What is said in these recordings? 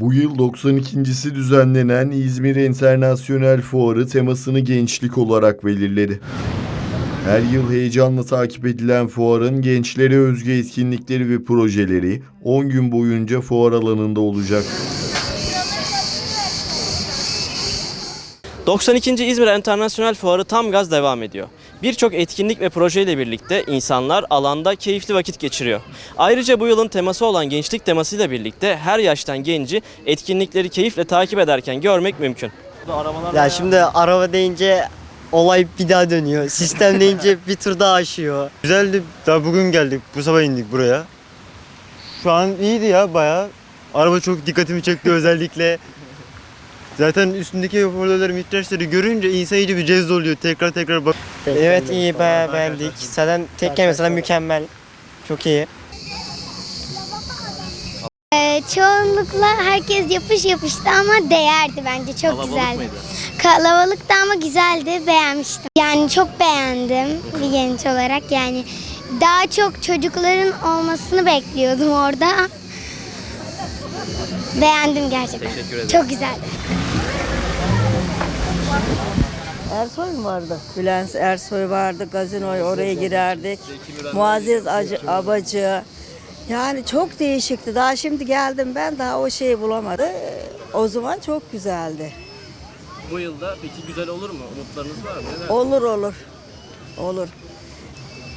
Bu yıl 92.si düzenlenen İzmir Enternasyonel Fuarı temasını gençlik olarak belirledi. Her yıl heyecanla takip edilen fuarın gençlere özgü etkinlikleri ve projeleri 10 gün boyunca fuar alanında olacak. 92. İzmir Enternasyonel Fuarı tam gaz devam ediyor. Birçok etkinlik ve projeyle birlikte insanlar alanda keyifli vakit geçiriyor. Ayrıca bu yılın teması olan gençlik temasıyla birlikte her yaştan genci etkinlikleri keyifle takip ederken görmek mümkün. Ya şimdi araba deyince olay bir daha dönüyor. Sistem deyince bir tur daha aşıyor. Güzeldi. Daha bugün geldik. Bu sabah indik buraya. Şu an iyiydi ya bayağı. Araba çok dikkatimi çekti özellikle. Zaten üstündeki hoparlörleri, mitraçları görünce insan iyice bir cezbe oluyor. Tekrar tekrar bak. Evet iyi bayağı beğendik. Zaten tek kelime mesela mükemmel. Çok iyi. Ee, çoğunlukla herkes yapış yapıştı ama değerdi bence çok Kalabalık güzeldi. mıydı? Kalabalıktı ama güzeldi beğenmiştim. Yani çok beğendim bir genç olarak yani daha çok çocukların olmasını bekliyordum orada. Beğendim gerçekten. Teşekkür ederim. Çok güzeldi. Ersoy mu vardı? Bülent Ersoy vardı. Gazinoya oraya girerdik. Muazzez Acı, Abacı. Yani çok değişikti. Daha şimdi geldim ben daha o şeyi bulamadım. O zaman çok güzeldi. Bu yılda peki güzel olur mu? Umutlarınız var mı? Neler? Olur olur. Olur.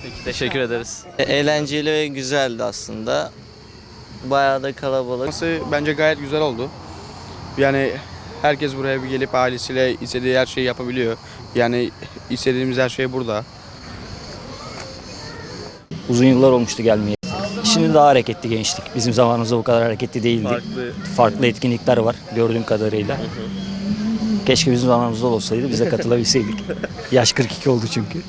Peki teşekkür ederiz. E, Eğlenceli ve güzeldi aslında. Bayağı da kalabalık. Bence gayet güzel oldu. Yani herkes buraya bir gelip ailesiyle istediği her şeyi yapabiliyor. Yani istediğimiz her şey burada. Uzun yıllar olmuştu gelmeye. Şimdi daha hareketli gençlik. Bizim zamanımızda bu kadar hareketli değildik. Farklı Farklı etkinlikler var gördüğüm kadarıyla. Keşke bizim zamanımızda olsaydı bize katılabilseydik. Yaş 42 oldu çünkü.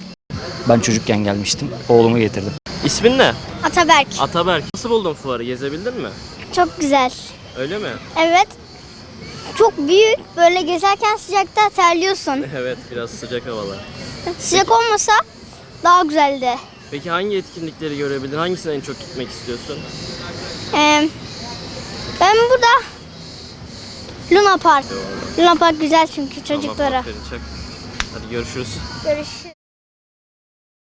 Ben çocukken gelmiştim. Oğlumu getirdim. İsmin ne? Ataberk Ataberk. Nasıl buldun fuarı? Gezebildin mi? çok güzel. Öyle mi? Evet. Çok büyük. Böyle gezerken sıcakta terliyorsun. evet biraz sıcak havalar. Sıcak olmasa daha güzeldi. Peki hangi etkinlikleri görebildin? Hangisine en çok gitmek istiyorsun? Ee, ben burada Luna Park. Luna Park güzel çünkü çocuklara. Tamam, aferin. Hadi görüşürüz. Görüşürüz.